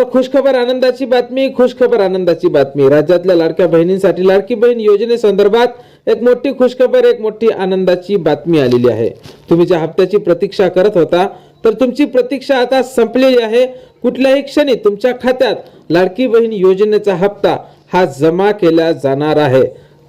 तर खुशखबर आनंदाची बातमी खुशखबर आनंदाची बातमी. राज्यातल्या लाडक्या बहिणींसाठी लाडकी बहीण योजनेसंदर्भात एक मोठी खुशखबर एक मोठी आनंदाची बातमी आलेली आहे. तुम्ही ज्या हप्त्याची प्रतीक्षा करत होता तर तुमची प्रतीक्षा आता संपलेली आहे. कुठल्याही क्षणी तुमच्या खात्यात लाडकी बहीण योजनेचा हप्ता हा जमा केला जाणार आहे.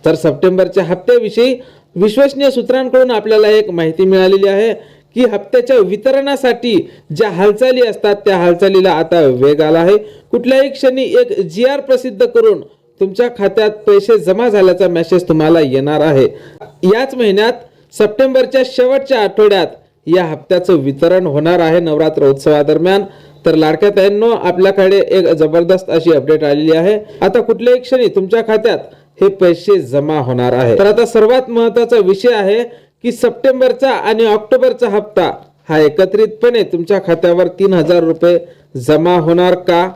तर सप्टेंबरच्या हप्त्याविषयी विश्वसनीय सूत्रांकडून आपल्याला एक माहिती मिळालेली आहे. की हप्त्याच्या वितरणासाठी ज्या हालचाली असतात त्या हालचालीला आता वेग आला आहे. कुठल्याही क्षणी एक जी आर प्रसिद्ध करून तुमच्या खात्यात पैसे जमा झाल्याचा मेसेज तुम्हाला येणार आहे. याच महिन्यात सप्टेंबरच्या शेवटच्या आठवड्यात या हप्त्याचं वितरण होणार आहे नवरात्र उत्सवादरम्यान. तर लाडक्या ताईंनो आपल्याकडे एक जबरदस्त अशी अपडेट आलेली आहे. आता कुठल्याही क्षणी तुमच्या खात्यात हे पैसे जमा होणार आहे. तर आता सर्वात महत्त्वाचा विषय आहे की सप्टेंबरचा आणि ऑक्टोबरचा हप्ता हा एकत्रितपणे तुमच्या खात्यावर तीन हजार रुपये जमा होणार का?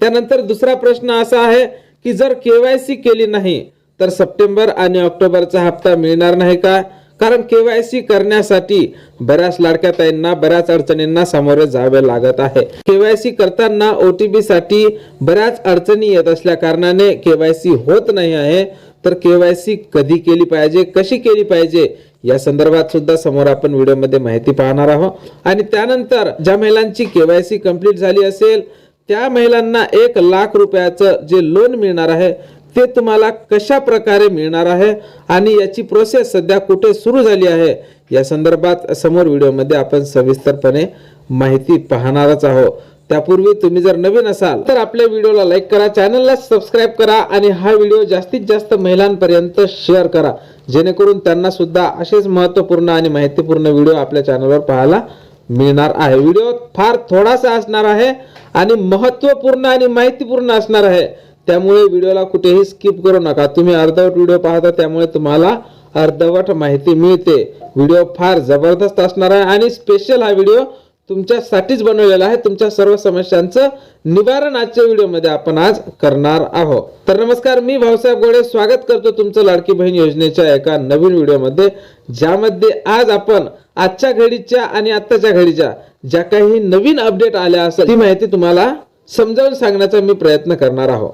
त्यानंतर दुसरा प्रश्न असा आहे की जर केवायसी केली नाही तर सप्टेंबर आणि ऑक्टोबरचा हप्ता मिळणार नाही का? कारण केवायसी करण्यासाठी बऱ्याच लाडक्या ताईंना बऱ्याच अडचणींना सामोरे जावे लागत आहे. केवायसी करताना ओटीपी साठी बऱ्याच अडचणी येत असल्या कारणाने केवायसी होत नाही आहे. तर केवायसी कधी केली पाहिजे कशी केली पाहिजे या संदर्भात सुद्धा समोर आपण व्हिडिओमध्ये माहिती पाहणार आहोत. आणि त्यानंतर ज्या महिलांची केवायसी कंप्लीट झाली असेल त्या महिलांना एक लाख रुपयाचं जे लोन मिळणार आहे ते तुम्हाला कशा प्रकारे मिळणार आहे आणि याची प्रोसेस सध्या कुठे सुरू झाली आहे या संदर्भात समोर व्हिडिओमध्ये आपण सविस्तरपणे माहिती पाहणारच आहोत. त्यापूर्वी तुम्ही जर नवीन असाल तर आपल्या व्हिडिओला लाईक करा चॅनलला सबस्क्राईब करा आणि हा व्हिडिओ जास्तीत जास्त महिलांपर्यंत शेअर करा. जेणेकरून त्यांना सुद्धा असेच महत्त्वपूर्ण आणि माहितीपूर्ण व्हिडिओ आपल्या चॅनलवर पाहायला मिळणार आहे. व्हिडिओ फार थोडासा असणार आहे आणि महत्त्वपूर्ण आणि माहितीपूर्ण असणार आहे. त्यामुळे व्हिडिओला कुठेही स्किप करू नका. तुम्ही अर्धवट व्हिडिओ पाहता त्यामुळे तुम्हाला अर्धवट माहिती मिळते. व्हिडिओ फार जबरदस्त असणार आहे आणि स्पेशल हा व्हिडिओ तुमच्यासाठीच बनवलेला आहे. तुमच्या सर्व समस्यांचं निवारण आजच्या व्हिडिओमध्ये आपण आज करणार आहोत. तर नमस्कार मी भाऊसाहेब गोडे. स्वागत करतो तुमचं लाडकी बहीण योजनेच्या एका नवीन व्हिडिओमध्ये ज्यामध्ये आज आपण आजच्या घडीच्या आणि आत्ताच्या घडीच्या ज्या काही नवीन अपडेट आल्या असेल ती माहिती तुम्हाला समजावून सांगण्याचा मी प्रयत्न करणार आहोत.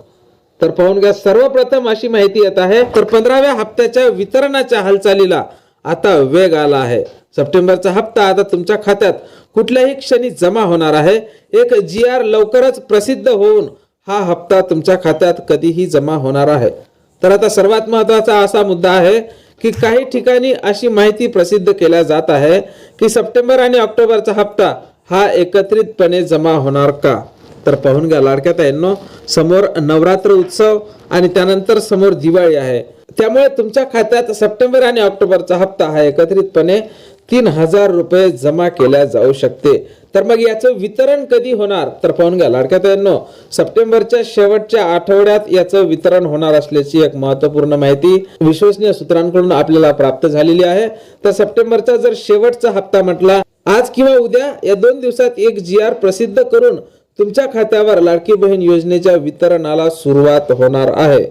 तर पाहून घ्या सर्वप्रथम अशी माहिती येत आहे तर पंधराव्या हप्त्याच्या वितरणाच्या हालचालीला आता वेग आला आहे. सप्टेंबरचा हप्ता आता तुमच्या खात्यात कुठल्याही क्षणी जमा होणार आहे. एक जी आर लवकरच प्रसिद्ध होऊन हा हप्ता तुमच्या खात्यात कधीही जमा होणार आहे. तर आता सर्वात महत्त्वाचा असा मुद्दा आहे की काही ठिकाणी अशी माहिती प्रसिद्ध केल्या जात आहे की सप्टेंबर आणि ऑक्टोबरचा हप्ता हा एकत्रितपणे जमा होणार का? तर पाहून घ्या लाडक्या ताईंनो समोर नवरात्र उत्सव आणि त्यानंतर समोर दिवाळी आहे. त्यामुळे तुमच्या खात्यात सप्टेंबर आणि ऑक्टोबरचा हप्ता हा एकत्रितपणे तीन हजार रुपये जमा केल्या जाऊ शकते. तर मग याचं वितरण कधी होणार? तर पाहून घ्या लाडक्या ताईंनो सप्टेंबरच्या शेवटच्या आठवड्यात याचं वितरण होणार असल्याची एक महत्त्वपूर्ण माहिती विश्वसनीय सूत्रांकडून आपल्याला प्राप्त झालेली आहे. तर सप्टेंबरचा जर शेवटचा हप्ता म्हटला आज किंवा उद्या या दोन दिवसात एक जी आर प्रसिद्ध करून तुमच्या खात्यावर लाडकी बहीण योजनेच्या वितरणाला सुरुवात होणार आहे.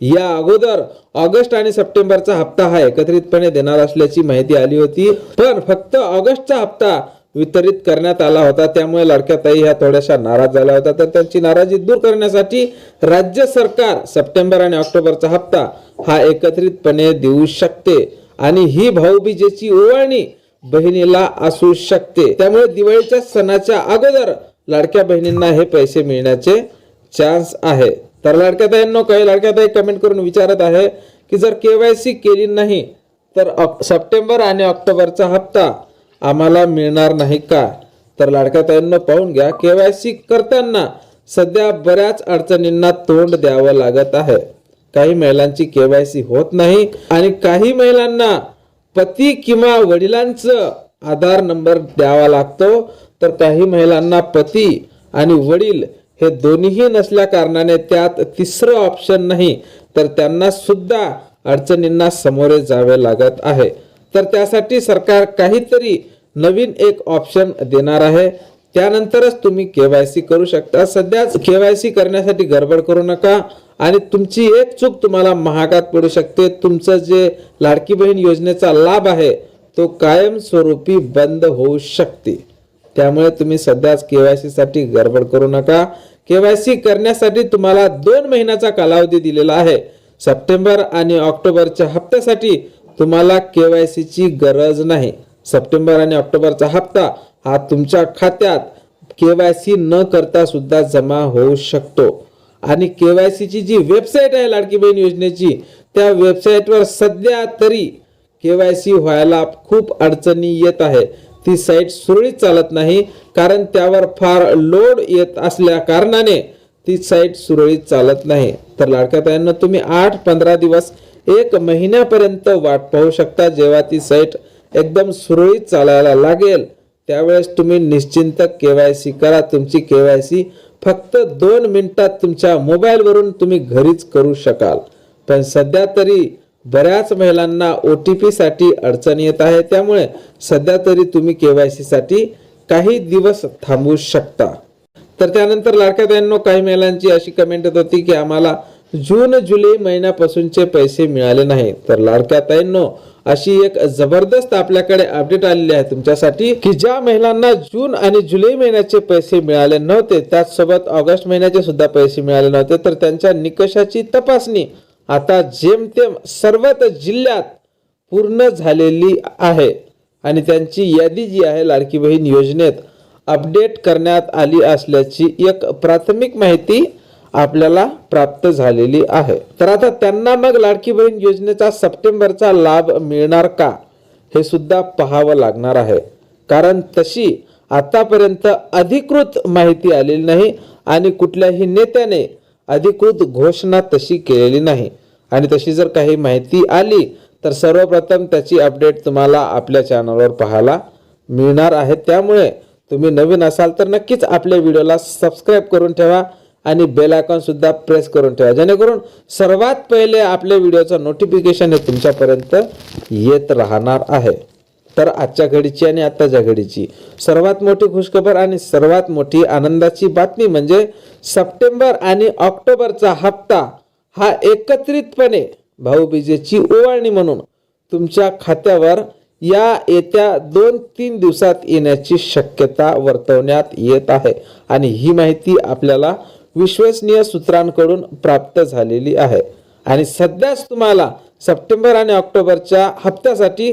या अगोदर ऑगस्ट आणि सप्टेंबरचा हप्ता हा एकत्रितपणे देणार असल्याची माहिती आली होती पण फक्त ऑगस्टचा हप्ता वितरित करण्यात आला होता त्यामुळे लडक्याताई ह्या थोड्याशा नाराज झाल्या होत्या. तर त्यांची नाराजी दूर करण्यासाठी राज्य सरकार सप्टेंबर आणि ऑक्टोबरचा हप्ता हा एकत्रितपणे देऊ शकते आणि ही भाऊबीजेची ओवाळणी बहिणीला असू शकते. त्यामुळे दिवाळीच्या सणाच्या अगोदर लाडक्या बहिणींना हे पैसे मिळण्याचे चान्स आहे. तर लाडक्या ताईंनो काही लाडक्या ताई कमेंट करून विचारत आहे की जर केवायसी केली नाही तर सप्टेंबर आणि ऑक्टोबरचा हप्ता आम्हाला मिळणार नाही का? तर लाडक्या ताईंनो पाहून घ्या केवायसी करताना सध्या बऱ्याच अडचणींना तोंड द्यावं लागत आहे. काही महिलांची केवायसी होत नाही आणि काही महिलांना पती किंवा वडिलांचं आधार नंबर द्यावा लागतो. तर काही महिलांना पती आणि वडील हे दोन्हीही नसल्या कारणाने त्यात तिसरं ऑप्शन नाही तर त्यांना सुद्धा अडचणींना सामोरे जावे लागत आहे. तर त्यासाठी सरकार काहीतरी नवीन एक ऑप्शन देणार आहे. त्यानंतरच तुम्ही केवायसी करू शकता. सध्याच केवायसी करण्यासाठी गडबड करू नका आणि तुमची एक चूक तुम्हाला महागात पडू शकते. तुमचं जे लाडकी बहीण योजनेचा लाभ आहे तो कायमस्वरूपी बंद होऊ शकते. त्यामुळे तुम्ही सध्याच केवायसी साठी गडबड करू नका. केवायसी करण्यासाठी तुम्हाला दोन महिन्याचा कालावधी दिलेला आहे. सप्टेंबर आणि ऑक्टोबरच्या हप्त्यासाठी तुम्हाला केवायसीची गरज नाही. सप्टेंबर आणि ऑक्टोबरचा हप्ता हा तुमच्या खात्यात केवायसी न करता सुद्धा जमा होऊ शकतो. आणि केवायसीची जी वेबसाईट आहे लाडकी बहीण योजनेची त्या वेबसाईटवर सध्या तरी केवायसी व्हायला खूप अडचणी येत आहे. ती साईट सुरळीत चालत नाही कारण त्यावर फार लोड येत असल्या कारणाने ती साईट सुरळीत चालत नाही. तर लाडक्या ताईंना तुम्ही आठ पंधरा दिवस एक महिन्यापर्यंत वाट पाहू शकता जेव्हा ती साईट एकदम सुरळीत चालायला लागेल. त्यावेळेस तुम्ही निश्चिंत के वाय सी करा. तुमची के वाय सी फक्त दोन मिनिटात तुमच्या मोबाईलवरून तुम्ही घरीच करू शकाल. पण सध्या तरी बऱ्याच महिलांना ओ टी पीसाठी अडचण येत आहे. त्यामुळे सध्या तरी तुम्ही के साठी काही दिवस थांबू शकता. तर त्यानंतर लाडक्या ताईंनो काही महिलांची अशी कमेंट येत होती की आम्हाला जून जुलै महिन्यापासूनचे पैसे मिळाले नाही. तर लाडक्या ताईंनो अशी एक जबरदस्त आपल्याकडे अपडेट आलेली आहे तुमच्यासाठी की ज्या महिलांना जून आणि जुलै महिन्याचे पैसे मिळाले नव्हते त्याचसोबत ऑगस्ट महिन्याचे सुद्धा पैसे मिळाले नव्हते. तर त्यांच्या निकषाची तपासणी आता जेमतेम सर्वच जिल्ह्यात पूर्ण झालेली आहे. आणि त्यांची यादी जी आहे लाडकी बहीण योजनेत अपडेट करण्यात आली असल्याची एक प्राथमिक माहिती आपल्याला प्राप्त झालेली आहे. तर आता त्यांना मग लाडकी बहीण योजनेचा सप्टेंबरचा लाभ मिळणार का हे सुद्धा पाहावं लागणार आहे. कारण तशी आतापर्यंत अधिकृत माहिती आलेली नाही आणि कुठल्याही नेत्याने अधिकृत घोषणा तशी केलेली नाही. आणि तशी जर काही माहिती आली तर सर्वप्रथम त्याची अपडेट तुम्हाला आपल्या चॅनलवर पाहायला मिळणार आहे. त्यामुळे तुम्ही नवीन असाल तर नक्कीच आपल्या व्हिडिओला सबस्क्राईब करून ठेवा आणि बेल आयकॉनसुद्धा प्रेस करून ठेवा. जेणेकरून सर्वात पहिले आपल्या व्हिडिओचं नोटिफिकेशन हे तुमच्यापर्यंत येत राहणार आहे. तर आजच्या घडीची आणि आत्ताच्या घडीची सर्वात मोठी खुशखबर आणि सर्वात मोठी आनंदाची बातमी म्हणजे सप्टेंबर आणि ऑक्टोबरचा हप्ता. हा एकत्रितपणे भाऊबीजेची ओवाळणी म्हणून तुमच्या खात्यावर या येत्या दोन तीन दिवसात येण्याची शक्यता वर्तवण्यात येत आहे. आणि ही माहिती आपल्याला विश्वसनीय सूत्रांकडून प्राप्त झालेली आहे. आणि सध्याच तुम्हाला सप्टेंबर आणि ऑक्टोबरच्या हप्त्यासाठी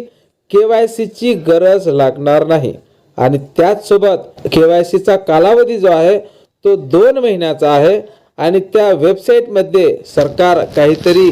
के वाय सीची गरज लागणार नाही. आणि त्याचसोबत के वाय सीचा कालावधी जो आहे तो दोन महिन्याचा आहे. आणि त्या वेबसाईटमध्ये सरकार काहीतरी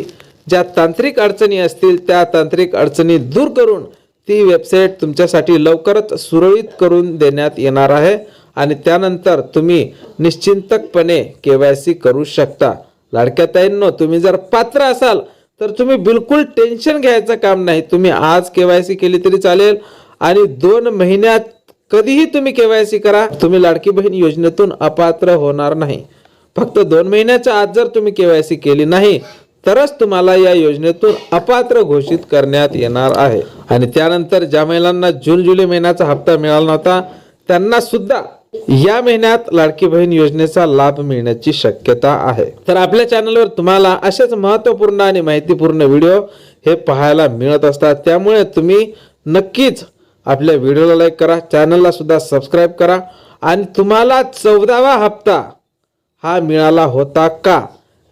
ज्या तांत्रिक अडचणी असतील त्या तांत्रिक अडचणी दूर करून ती वेबसाईट तुमच्यासाठी लवकरच सुरळीत करून देण्यात येणार आहे. आणि त्यानंतर तुम्ही निश्चिंतकपणे के वाय सी करू शकता. लाडक्या ताईंनो तुम्ही जर पात्र असाल तर तुम्ही बिलकुल टेन्शन घ्यायचं काम नाही. तुम्ही आज के वाय सी केली तरी चालेल आणि दोन महिन्यात कधीही तुम्ही के वाय सी करा. तुम्ही लाडकी बहीण योजनेतून अपात्र होणार नाही. फक्त दोन महिन्याच्या आत जर तुम्ही केवायसी केली नाही तरच तुम्हाला या योजनेतून अपात्र घोषित करण्यात येणार आहे. आणि त्यानंतर ज्या महिलांना जून जुलै महिन्याचा हप्ता मिळाला नव्हता त्यांना सुद्धा या महिन्यात लाडकी बहीण योजनेचा लाभ मिळण्याची शक्यता आहे. तर आपल्या चॅनलवर तुम्हाला असेच महत्त्वपूर्ण आणि माहितीपूर्ण व्हिडिओ हे पाहायला मिळत असतात. त्यामुळे तुम्ही नक्कीच आपल्या व्हिडिओला लाईक करा चॅनलला सुद्धा सबस्क्राईब करा. आणि तुम्हाला चौदावा हप्ता हा मिळाला होता का?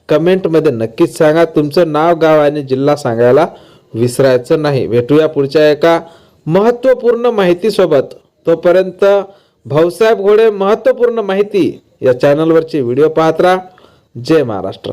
कमेंटमध्ये नक्कीच सांगा. तुमचं नाव गाव आणि जिल्हा सांगायला विसरायचं नाही. भेटूया पुढच्या एका महत्त्वपूर्ण माहितीसोबत. तोपर्यंत भाऊसाहेब घोडे महत्त्वपूर्ण माहिती या चॅनलवरचे व्हिडिओ पाहत राहा. जय महाराष्ट्र.